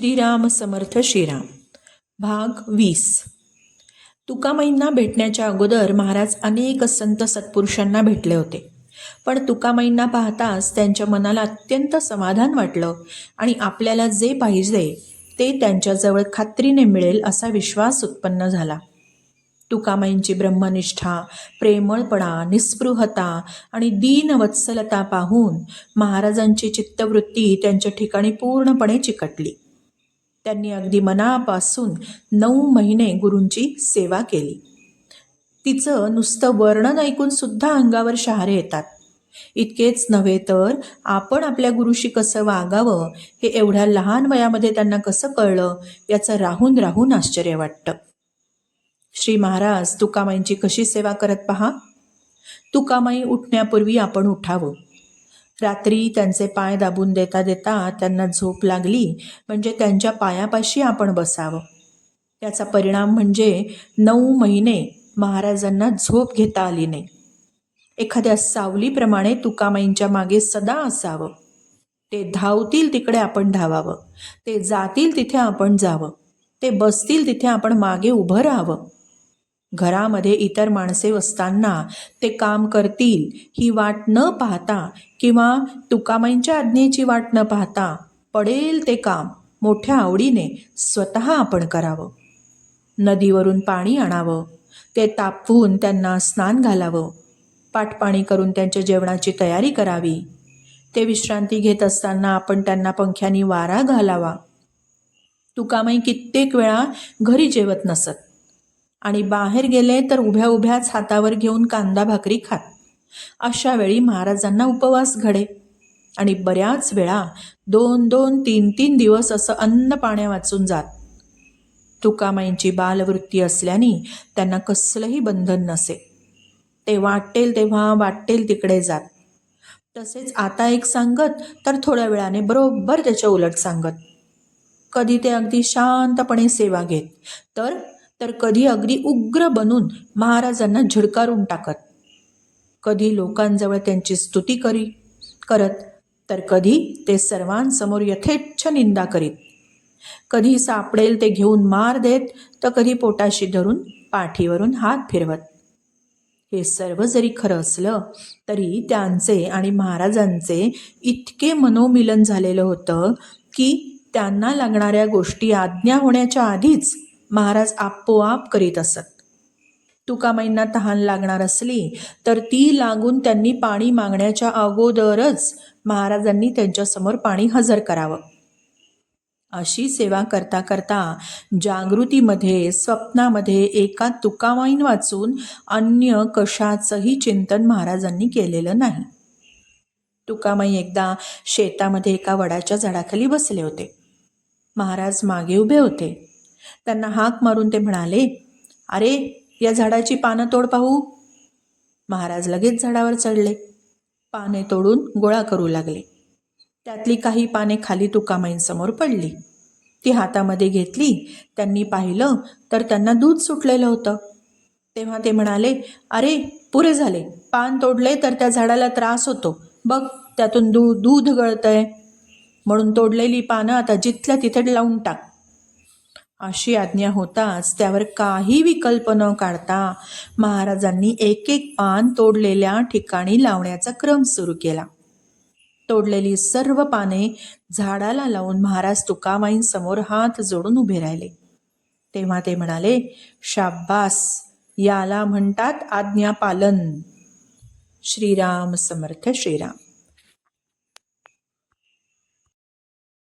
श्रीराम समर्थ श्रीराम. भाग वीस. तुकामाईंना भेटण्याच्या अगोदर महाराज अनेक संत सत्पुरुषांना भेटले होते. पण तुकामाईंना पाहताच त्यांच्या मनाला अत्यंत समाधान वाटलं आणि आपल्याला जे पाहिजे ते त्यांच्याजवळ खात्रीने मिळेल असा विश्वास उत्पन्न झाला. तुकामाईंची ब्रह्मनिष्ठा प्रेमळपणा निस्पृहता आणि दीनवत्सलता पाहून महाराजांची चित्तवृत्ती त्यांच्या ठिकाणी पूर्णपणे चिकटली. त्यांनी अगदी मनापासून नऊ महिने गुरूंची सेवा केली. तिचं नुसतं वर्णन ऐकून सुद्धा अंगावर शहारे येतात. इतकेच नव्हे तर आपण आपल्या गुरुशी कसं वागावं हे एवढ्या लहान वयामध्ये त्यांना कसं कळलं याचं राहून राहून आश्चर्य वाटतं. श्री महाराज तुकामाईंची कशी सेवा करत पहा? तुकामाई उठण्यापूर्वी आपण उठावं. रात्री त्यांचे पाय दाबून देता देता त्यांना झोप लागली. म्हणजे त्यांच्या पायापाशी आपण बसावं. त्याचा परिणाम म्हणजे नऊ महिने महाराजांना झोप घेता आली नाही. एखाद्या सावलीप्रमाणे तुकामाईंच्या मागे सदा असावं. ते धावतील तिकडे आपण धावावं. ते जातील तिथे आपण जावं. ते बसतील तिथे आपण मागे उभं राहावं. घरामध्ये इतर माणसे असताना ते काम करतील ही वाट न पाहता किंवा तुकामाईंच्या आज्ञेची वाट न पाहता पडेल ते काम मोठ्या आवडीने स्वतः आपण करावं. नदीवरून पाणी आणावं ते तापवून त्यांना स्नान घालावं पाठपाणी करून त्यांच्या जेवणाची तयारी करावी. ते विश्रांती घेत असताना आपण त्यांना पंख्यानी वारा घालावा. तुकामाई कित्येक वेळा घरी जेवत नसत. आणि बाहेर गेले तर उभ्या उभ्याच हातावर घेऊन कांदा भाकरी खात. अशा वेळी महाराजांना उपवास घडे. आणि बऱ्याच वेळा दोन दोन तीन तीन दिवस असं अन्न पाण्या वाचून जात. तुकामाईंची बालवृत्ती असल्याने त्यांना कसलंही बंधन नसे. ते वाटेल तेव्हा वाटेल तिकडे जात. तसेच आता एक सांगत तर थोड्या वेळाने बरोबर त्याच्या उलट सांगत. कधी ते अगदी शांतपणे सेवा घेत तर तर कधी अगदी उग्र बनून महाराजांना झिडकारून टाकत. कधी लोकांजवळ त्यांची स्तुती करी करत तर कधी ते सर्वांसमोर यथेच्छ निंदा करीत. कधी सापडेल ते घेऊन मार देत तर कधी पोटाशी धरून पाठीवरून हात फिरवत. हे सर्व जरी खरं असलं तरी त्यांचे आणि महाराजांचे इतके मनोमिलन झालेलं होतं की त्यांना लागणाऱ्या गोष्टी आज्ञा होण्याच्या आधीच महाराज आपोआप करीत असत. तुकामाईंना तहान लागणार असली तर ती लागून त्यांनी पाणी मागण्याच्या अगोदरच महाराजांनी त्यांच्यासमोर पाणी हजर करावं. अशी सेवा करता करता जागृतीमध्ये स्वप्नामध्ये एका तुकामाईन वाचून अन्य कशाचंही चिंतन महाराजांनी केलेलं नाही. तुकामाई एकदा शेतामध्ये एका वडाच्या झाडाखाली बसले होते. महाराज मागे उभे होते. त्यांना हाक मारून ते म्हणाले अरे या झाडाची पानं तोड पाहू. महाराज लगेच झाडावर चढले. पाने तोडून गोळा करू लागले. त्यातली काही पाने खाली तुकामाईंसमोर पडली. ती हातामध्ये घेतली त्यांनी पाहिलं तर त्यांना दूध सुटलेलं होतं. तेव्हा ते म्हणाले अरे पुरे झाले. पान तोडले तर त्या झाडाला त्रास होतो. बघ त्यातून दू दूध गळतंय. म्हणून तोडलेली पानं आता जिथल्या तिथे लावून टाक. अशी आज्ञा होताच. त्यावर काही विकल्प न काढता महाराजांनी एक एक पान तोडलेल्या ठिकाणी लावण्याचा क्रम सुरू केला. तोडलेली सर्व पाने झाडाला लावून महाराज तुकामाईंसमोर हात जोडून उभे राहिले. तेव्हा ते म्हणाले शाब्बास याला म्हणतात आज्ञापालन. श्रीराम समर्थ श्रीराम.